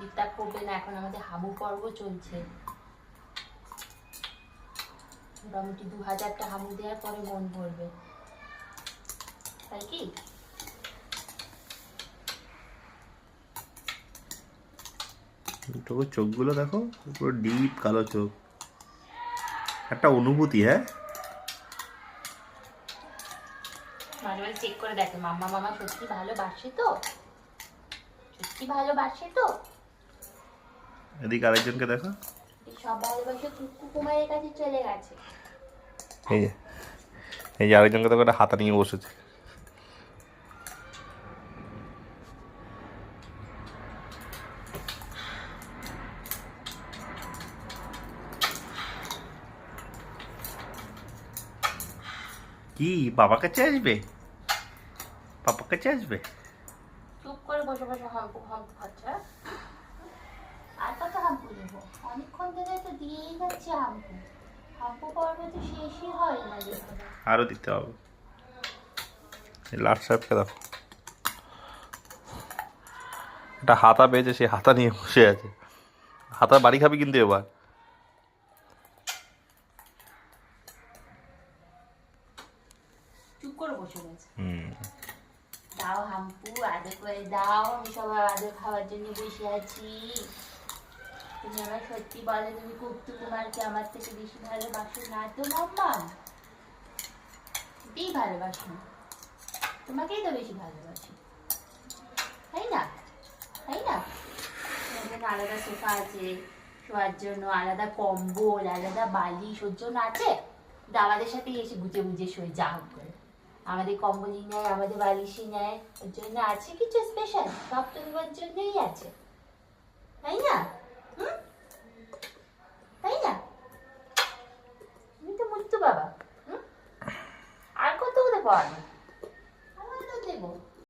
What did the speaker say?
Disturb করবে না এখন আমাদের হামু পর্ব চলছে। মোটামুটি দু হাজারটা হামু দেওয়ার পরে মন ভরবে। তাই কি? তোকে চোখগুলো দেখো পুরো ডিপ কালো চোখ। একটা অনুভূতি হ্যাঁ? মাঝে মাঝে চেক করে দেখে মাম্মা মামা সত্যি ভালোবাসে তো? সত্যি ভালোবাসে তো? এদিকে আরেকজনকে দেখো। এই সব ভালোবাসে কুকু কুমারের কাছে চলে গেছে। এই যে এই যে আরেকজনকে দেখো একটা হাতা নিয়ে বসেছে। কি বাবার কাছে আসবে? পাপার কাছে আসবে? চুপ করে বসে বসে হাম্পু হাম্পু খাচ্ছে? আর কত হাম্পু দেবো। অনেকক্ষণ ধরে তো দিয়েই যাচ্ছে হাম্পু হাম্পু পর্ব তো শেষই হয় না আরও দিতে হবে। লাট সাহেবকে দেখো। একটা হাতা পেয়েছে সে হাতা নিয়ে বসে আছে। হাতা বাড়ি খাবি কিন্তু এবার। চুপ করে বসে গেছে হুম। দাও হাম্পু আদর করে দাও। আমি সবার আদর খাওয়ার জন্য বসে আছি। তুমি আমার সত্যি বলো তুমি কুপ্তু কুমারকে আমার থেকে বেশি ভালোবাসো না তো মাম্মা সত্যিই ভালোবাসো তোমাকেই তো বেশি ভালোবাসি। তাই না? তাই না? এখানে আলাদা সোফা আছে, শোয়ার জন্য আলাদা কম্বল, আলাদা বালিশ, ওর জন্য আছে। আমাদের সাথে এসে গুজে গুজে শোয়, যা হোক করে। আমাদের কম্বলই নেয়, আমাদের বালিশই নেয়, ওর জন্য আছে কিছু স্পেশাল সব তোমার জন্যই আছে। তাই না? agora. Agora eu devolvo.